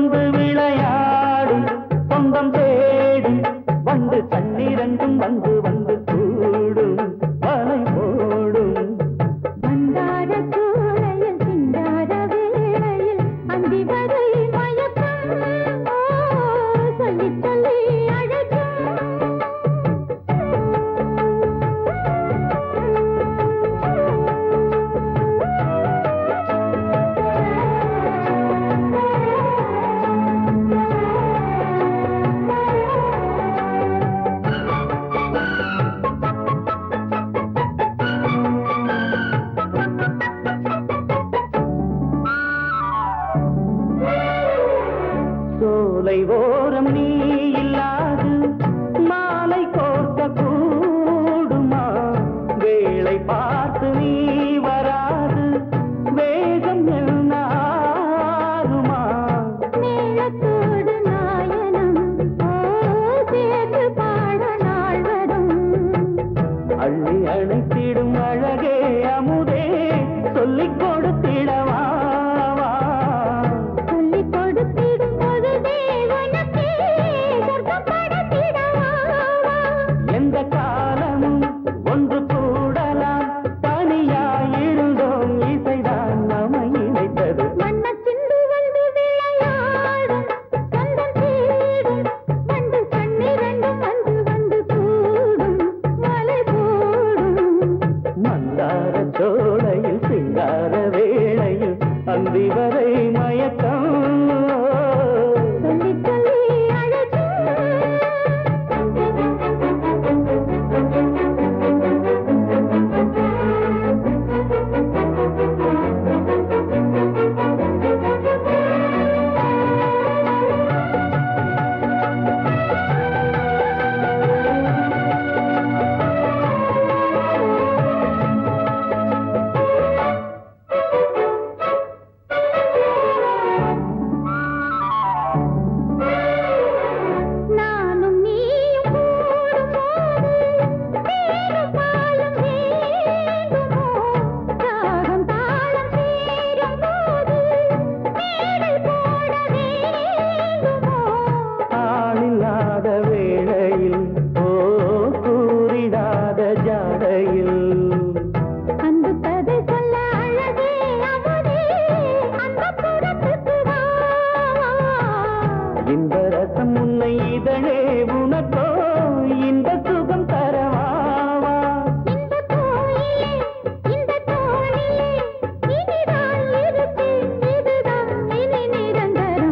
வந்து விளையாடும் சொந்தம் தேடும் வந்து தண்ணீரங்கும் வந்து வந்து கூடும் வலை போடும் வந்தார சூளையில் சிந்தார வேளையில் அந்தி வரையில் சோலை ஓரம் நீ இல்லாது மாலை கோர்க்க கூடுமா? வேளை பார்த்து நீ வராது வேகம் என்னாருமா மேளத்தோடு நாயனம் சேர்ந்து பாட நாள் வரும். அள்ளி அணைத்திடும் அழகே அமுதே சொல்லிக் மந்தார சிங்கார வேளையில் அந்தி வரை ரசம் உன்னை இதழே உனக்கோ இந்த சுகம் தரவாவா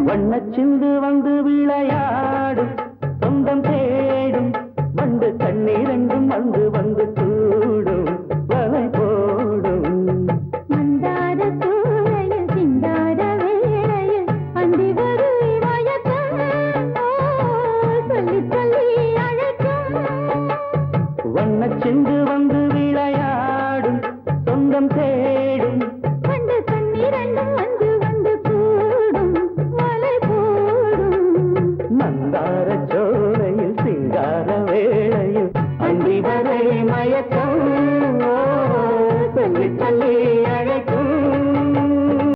வண்ணச்சிந்து வந்து விளையாடும் சொந்தம் தேடும் வந்து கண்ணீரண்டும் வந்து வந்து கூடும் சென்று வந்து விளையாடும் சொந்தம் தேடும். கண்டு கண்ணீரண்டு